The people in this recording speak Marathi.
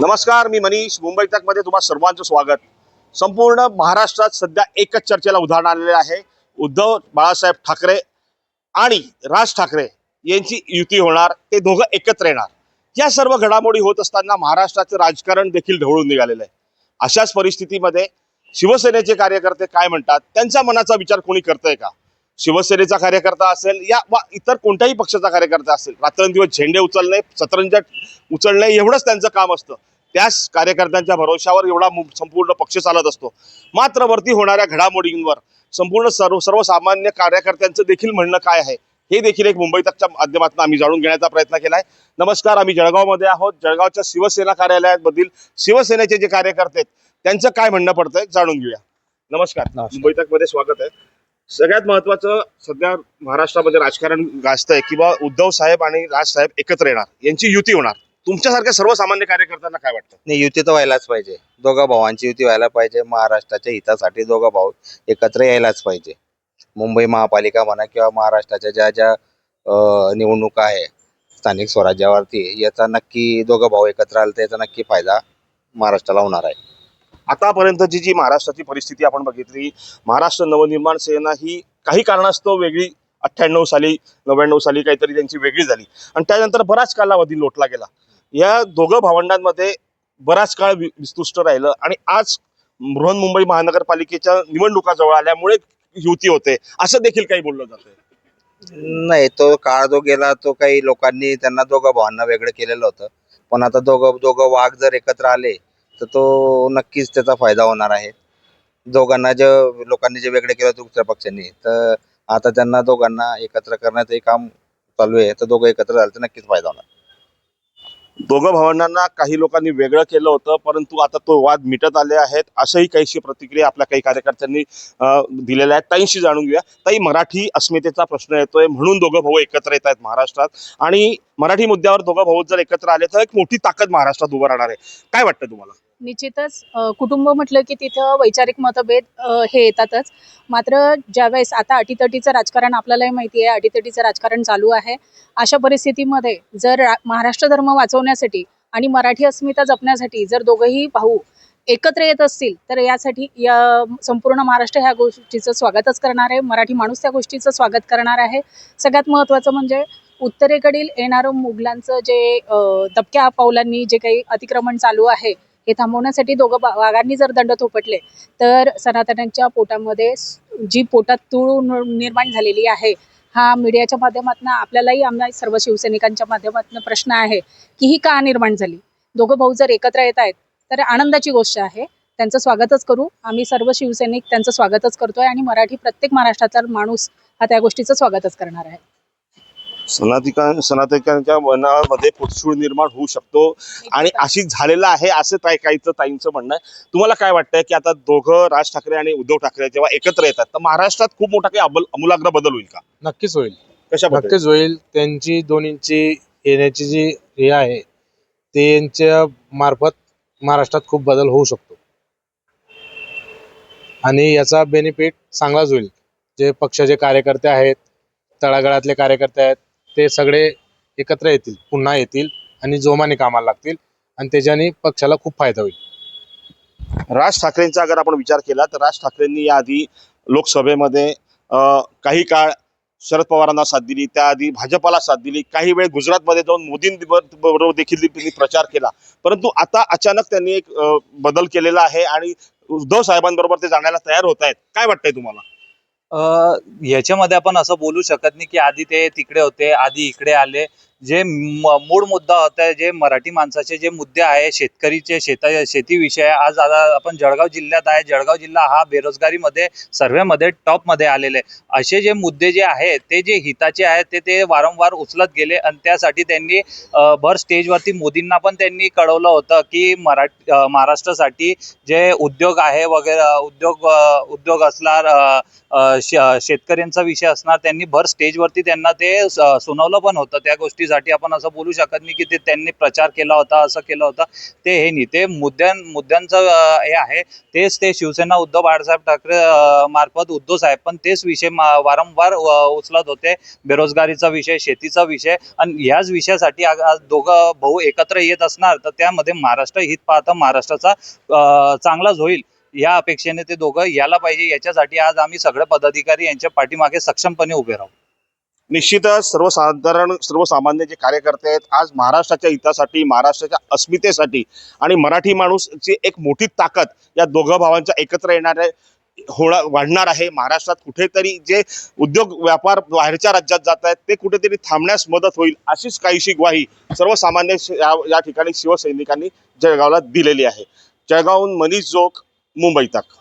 नमस्कार मी मनीष. मुंबई तकमध्ये तुम्हाला सर्वांचं स्वागत. संपूर्ण महाराष्ट्रात सध्या एकच चर्चेला उदाहरण आलेले आहे. उद्धव बाळासाहेब ठाकरे आणि राज ठाकरे यांची युती होणार ते दोघं एकत्र येणार. या सर्व घडामोडी होत असताना महाराष्ट्राचं राजकारण देखील ढवळून निघालेलं आहे. अशाच परिस्थितीमध्ये शिवसेनेचे कार्यकर्ते काय म्हणतात? त्यांच्या मनाचा विचार कोणी करतंय का? शिवसेनेचा कार्यकर्ता असेल या वा इतर कोणत्याही पक्षाचा कार्यकर्ता असेल रात्रंदिवस झेंडे उचलणे सतरंजा उचलणे एवढंच त्यांचं काम असतं. त्याच कार्यकर्त्यांच्या भरोशावर एवढा संपूर्ण पक्ष चालत असतो. मात्र वरती होणाऱ्या घडामोडींवर संपूर्ण सर्व सर्वसामान्य कार्यकर्त्यांचं देखील म्हणणं काय आहे हे देखील एक मुंबई तकच्या माध्यमातून आम्ही जाणून घेण्याचा प्रयत्न केला आहे नमस्कार आम्ही जळगावमध्ये आहोत. जळगावच्या शिवसेना कार्यालयामधील शिवसेनेचे जे कार्यकर्ते आहेत त्यांचं काय म्हणणं पडतंय जाणून घेऊया. नमस्कार. नमस्कार. मुंबई तकमध्ये स्वागत आहे. सगळ्यात महत्वाचं सध्या महाराष्ट्रामध्ये राजकारण गाजतंय किंवा उद्धव साहेब आणि राज साहेब एकत्र येणार यांची युती होणार. तुमच्यासारख्या सर्वसामान्य कार्यकर्त्यांना काय वाटतं? नाही युती तर व्हायलाच पाहिजे. दोघा भावांची युती व्हायला पाहिजे. महाराष्ट्राच्या हितासाठी दोघा भाऊ एकत्र यायलाच पाहिजे. मुंबई महापालिका म्हणा किंवा महाराष्ट्राच्या ज्या ज्या निवडणुका आहे स्थानिक स्वराज्यावरती याचा नक्की दोघं भाऊ एकत्र आले तर याचा नक्की फायदा महाराष्ट्राला होणार आहे. आतापर्यंतची जी महाराष्ट्राची परिस्थिती आपण बघितली महाराष्ट्र नवनिर्माण सेना ही काही कारणास्तव वेगळी अठ्ठ्याण्णव साली नव्याण्णव साली काहीतरी त्यांची वेगळी झाली. आणि त्यानंतर बराच कालावधी लोटला गेला. या दोघं भावंडांमध्ये बराच काळ विस्तुष्ट राहिलं आणि आज बृहन्मुंबई महानगरपालिकेच्या निवडणुका जवळ आल्यामुळे युती होते. असं देखील काही बोललं जातं नाही तो काळ जो गेला तो काही लोकांनी त्यांना दोघं भावांना वेगळं केलेलं होतं. पण आता दोघं दोघं वाघ जर एकत्र आले तर तो नक्कीच त्याचा फायदा होणार आहे. दोघांना जे लोकांनी जे वेगळे केलं दुसऱ्या पक्षांनी तर आता त्यांना दोघांना एकत्र करण्याचं काम चालू आहे तर दोघं एकत्र झालं तर नक्कीच फायदा होणार. दोघं भावंडांना काही लोकांनी वेगळं केलं होतं परंतु आता तो वाद मिटत आले आहेत अशाही काहीशी प्रतिक्रिया आपल्या काही कार्यकर्त्यांनी दिलेल्या आहेत. ताईंशी जाणून घेऊया. ताई मराठी अस्मितेचा प्रश्न येतोय म्हणून दोघं भाऊ एकत्र येत आहेत महाराष्ट्रात. आणि मराठी मुद्द्यावर दोघं भाऊ जर एकत्र आले तर एक मोठी ताकद महाराष्ट्रात उभं राहणार आहे. काय वाटतं तुम्हाला? निश्चितच कुटुंब म्हटलं की तिथं वैचारिक मतभेद हे येतातच. मात्र ज्यावेळेस आता अटीतटीचं राजकारण आपल्यालाही माहिती आहे अटीतटीचं राजकारण चालू आहे अशा परिस्थितीमध्ये जर रा- महाराष्ट्र धर्म वाचवण्यासाठी आणि मराठी अस्मिता जपण्यासाठी जर दोघंही भाऊ एकत्र येत असतील तर यासाठी या संपूर्ण महाराष्ट्र ह्या गोष्टीचं स्वागतच करणार आहे. मराठी माणूस त्या गोष्टीचं स्वागत करणार आहे. सगळ्यात महत्त्वाचं म्हणजे उत्तरेकडील येणारं मुघलांचं जे अ, दबक्या पावलांनी जे काही अतिक्रमण चालू आहे हे थांबवण्यासाठी दोघं बा- वाघांनी जर दंड थोपटले तर सनातन्यांच्या पोटामध्ये जी पोटात तूळ निर्माण झालेली आहे हा मीडियाच्या माध्यमातून आपल्यालाही आमच्या सर्व शिवसैनिकांच्या माध्यमातून प्रश्न आहे की ही का निर्माण झाली? दोघं भाऊ जर एकत्र येत आहेत तर आनंदाची गोष्ट आहे. त्यांचं स्वागतच करू. आम्ही सर्व शिवसैनिक त्यांचं स्वागतच करतोय आणि मराठी प्रत्येक महाराष्ट्रातला माणूस हा त्या गोष्टीचं स्वागतच करणार आहे. सनातिका सनातनिकांच्या मनामध्ये पुतसूळ निर्माण होऊ शकतो. आणि अशी झालेलं आहे असं काय काहीचं ताईंचं म्हणणं आहे. तुम्हाला काय वाटतंय की आता दोघं राज ठाकरे आणि उद्धव ठाकरे जेव्हा एकत्र येतात तर महाराष्ट्रात खूप मोठा काही अबल अमूलाग्र बदल होईल का? नक्कीच होईल. कशा नक्कीच होईल. त्यांची दोन्हींची येण्याची जी हे आहे ते यांच्या मार्फत महाराष्ट्रात खूप बदल होऊ शकतो. आणि याचा बेनिफिट चांगलाच होईल. जे पक्षाचे कार्यकर्ते आहेत तळागाळातले कार्यकर्ते आहेत ते सगळे एकत्र येतील पुन्हा येतील आणि जोमाने कामाला लागतील आणि त्याच्याने पक्षाला खूप फायदा होईल. राज ठाकरेंचा अगर आपण विचार केला तर राज ठाकरेंनी याआधी लोकसभेमध्ये अं, काही काळ शरद पवारांना साथ दिली त्याआधी भाजपाला साथ दिली काही वेळ गुजरातमध्ये जाऊन मोदींबरोबर देखील त्यांनी प्रचार केला. परंतु आता अचानक त्यांनी एक बदल केलेला आहे आणि उद्धव साहेबांबरोबर ते जाण्याला तयार होत आहेत. काय वाटतंय तुम्हाला? याच्यामध्ये आपण असं बोलू शकत नाही की आधी ते तिकडे होते आधी इकडे आले. जे म- मूळ मुद्दा होता जे मराठी माणसाचे जे मुद्दे आहे शेतकरीचे शेता शेतीविषय आज आता आपण जळगाव जिल्ह्यात आहे. जळगाव जिल्हा हा बेरोजगारीमध्ये सर्वेमध्ये टॉपमध्ये आलेले असे जे मुद्दे जे आहेत ते जे हिताचे आहेत ते ते वारंवार उचलत गेले आणि त्यासाठी त्यांनी भर स्टेजवरती मोदींना पण त्यांनी कळवलं होतं की मराठी महाराष्ट्रासाठी जे उद्योग आहे वगैरे उद्योग उद्योग असणार शेतकऱ्यांचा विषय असणार त्यांनी भर स्टेजवरती त्यांना ते सुनावलं पण होतं त्या गोष्टी साठी आपण असं बोलू शकत नाही की ते त्यांनी प्रचार केला होता असं केलं होतं. ते हे नाही. ते मुद्द्यां मुद्द्यांचं हे आहे. तेच ते शिवसेना उद्धव बाळासाहेब ठाकरे मार्फत उद्धव साहेब पण तेच विषय वारंवार उचलत होते. बेरोजगारीचा विषय शेतीचा विषय. आणि ह्याच विषयासाठी आज दोघं भाऊ एकत्र येत असणार तर त्यामध्ये महाराष्ट्र हित पाहता महाराष्ट्राचा चांगलाच होईल. या अपेक्षेने ते दोघं यायला पाहिजे. याच्यासाठी आज आम्ही सगळे पदाधिकारी यांच्या पाठीमागे सक्षमपणे उभे राहू. निश्चितच सर्वसाधारण सर्वसामान्य जे कार्यकर्ते आहेत आज महाराष्ट्राच्या हितासाठी महाराष्ट्राच्या अस्मितेसाठी आणि मराठी माणूसची एक मोठी ताकद या दोघं भावांच्या एकत्र येणाऱ्या होणा वाढणार आहे. महाराष्ट्रात कुठेतरी जे उद्योग व्यापार बाहेरच्या राज्यात जात आहेत ते कुठेतरी थांबण्यास मदत होईल अशीच काहीशी ग्वाही सर्वसामान्य श- या या ठिकाणी शिवसैनिकांनी जळगावला दिलेली आहे. जळगावहून मनीष जोग मुंबई तक.